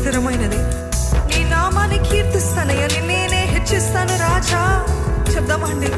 స్థిరమైనది. నీ నామాన్ని కీర్తిస్తానయ్యా నేనే హెచ్చిస్తాను రాజా. చెప్దామండి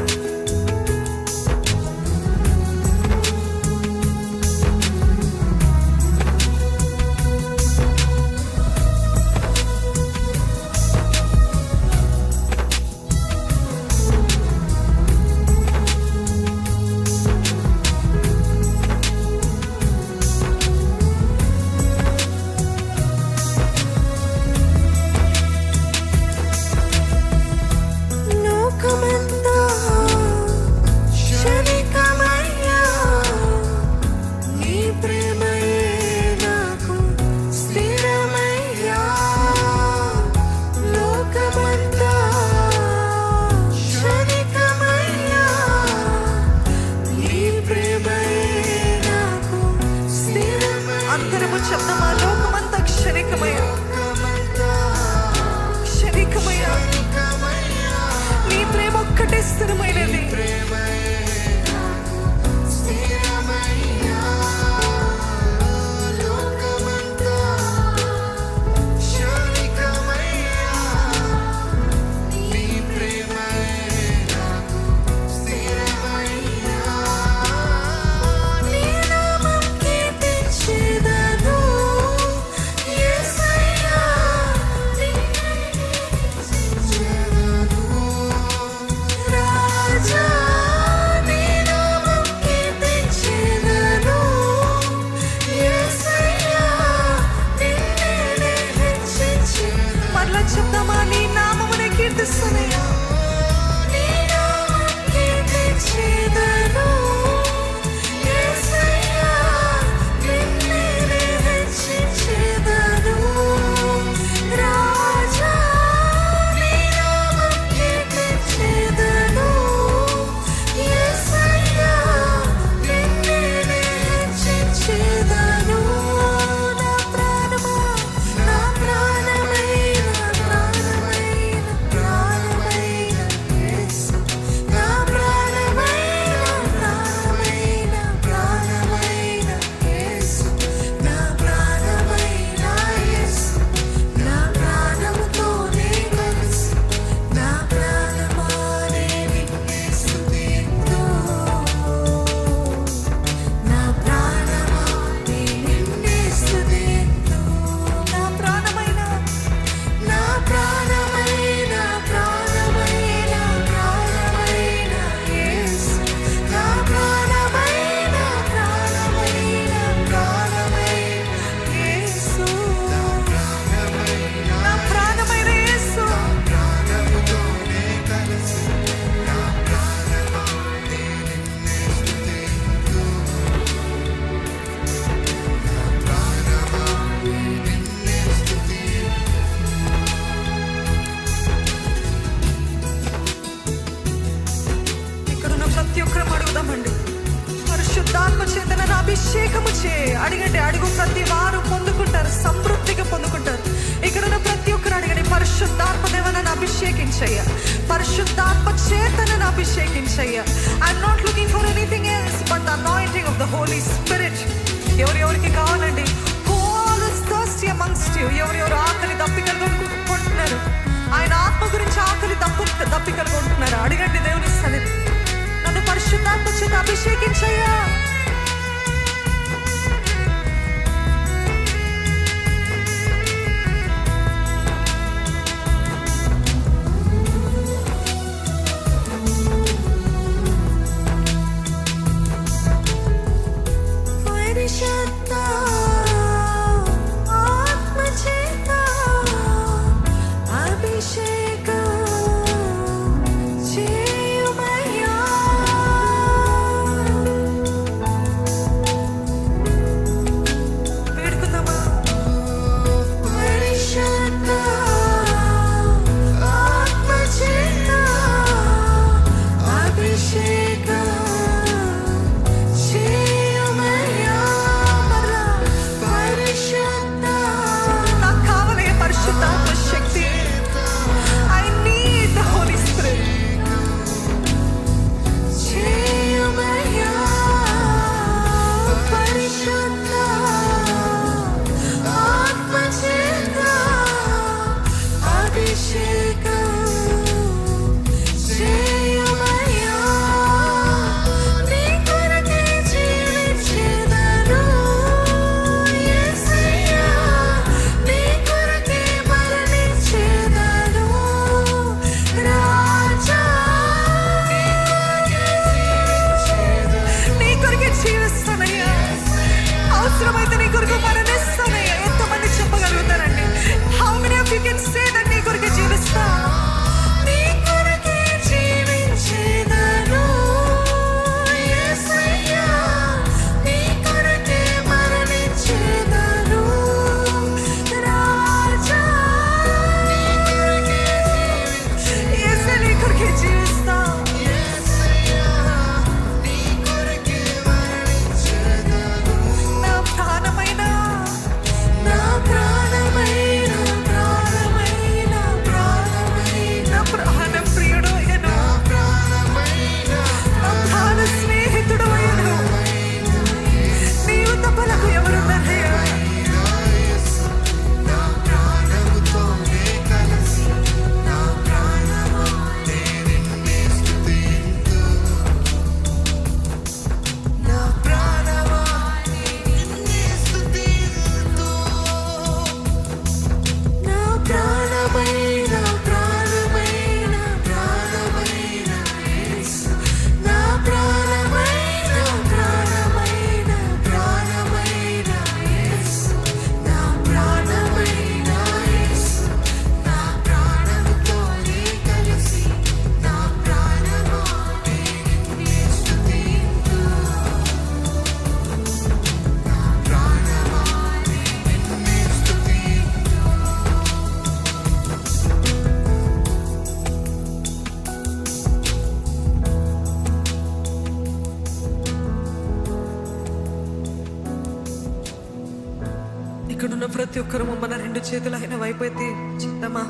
అయిన చిత్తమా?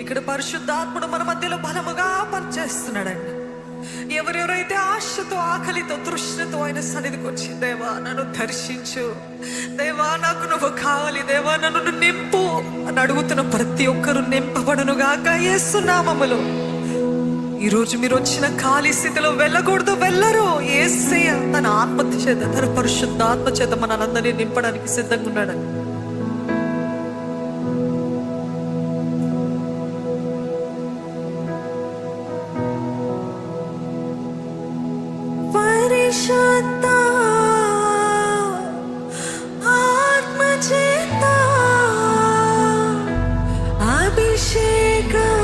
ఇక్కడ పరిశుద్ధాత్ముడు మన మధ్యలో బలముగా పనిచేస్తున్నాడండి. ఎవరెవరైతే ఆశతో ఆకలితో తృష్ణతో ఆయన సన్నిధికి వచ్చి దేవా నన్ను దర్శించు. దేవా నాకు నువ్వు కావాలి. దేవా నన్ను నింపు. అని అడుగుతున్న ప్రతి ఒక్కరు నింపబడునుగాక ఏసునామములు ఈరోజు మీరు వచ్చిన ఖాళీ స్థితిలో వెళ్ళకూడదు వెళ్ళరు. ఏసే తన ఆత్మ చేత తన పరిశుద్ధ ఆత్మ చేత మనందరినీ నింపడానికి సిద్ధంగా ఉన్నాడని সত্তা আত্মচেতা আবিষেকা